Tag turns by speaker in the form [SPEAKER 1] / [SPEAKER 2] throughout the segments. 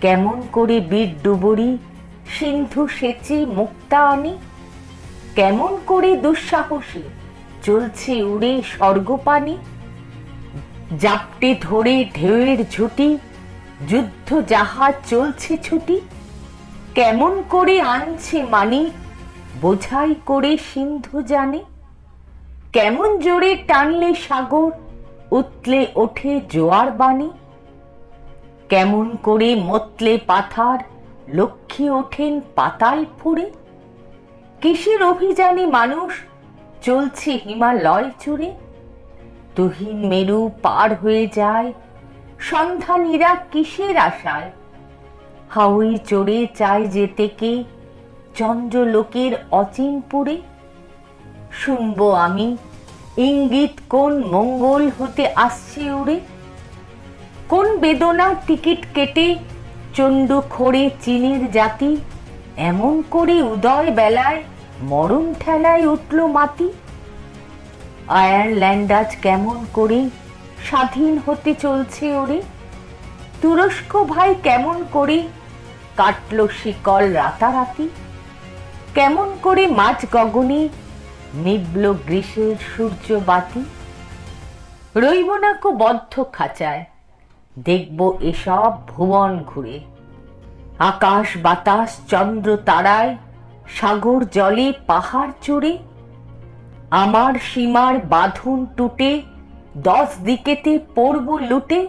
[SPEAKER 1] কেমন করে বীর ডুবুরি, সিন্ধু সেচে মুক্তা আনি কেমন করে দুঃসাহসী, চলছে উড়ে স্বর্গপানে জাপটে ধরে ঢেউয়ের ঝুটি, যুদ্ধ জাহাজ চলছে ছুটি? কেমন করে আনছে মানি, বোঝাই করে সিন্ধু জানে? কেমন জোরে টানলে সাগর, উতলে ওঠে জোয়ার বাণী? কেমন করে মতলে পাথার লক্ষ্মী ওঠেন পাতাল ফুড়ে কিসের অভিযানে মানুষ চলছে হিমালয় চূড়ে? তুহিন মেরু পার হয়ে যায়, সন্ধানীরা কিসের আশায়? হাউই চড়ে চায় যেতে কে, চন্দ্রলোকের অচিনপুরে শুনব আমি, ইঙ্গিত কোন মঙ্গল হতে আসছে উড়ে কোন বেদনার টিকিট কেটে চণ্ডু খোড়ে চীনের জাতি? এমন করে উদয় বেলায় মরণ ঠেলায় উঠল মাতি আয়ারল্যান্ড আজ কেমন করে স্বাধীন হতে চলছে ওরে? তুরস্ক ভাই কেমন করে কাটল শিকল রাতারাতি? কেমন করে মাছ গগনে নিবল গ্রীষ্মের সূর্যবাতি? রইব না কো বদ্ধ খাঁচায়। দেখব এসব ভুবন ঘুরে। আকাশ বাতাস, চন্দ্র তারায়, সাগর জলে, পাহাড় চড়ে। আমার সীমার বাঁধন টুটে, দশ দিকেতে পড়ব লুটে।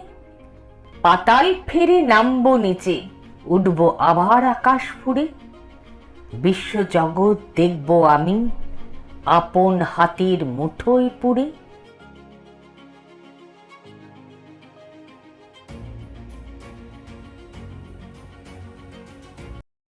[SPEAKER 1] পাতাল ফেরে নামবো নিচে, উঠব আবার আকাশ ফুড়ে। বিশ্বজগৎ দেখব আমি, আপন হাতির মুঠোয় পুড়ে।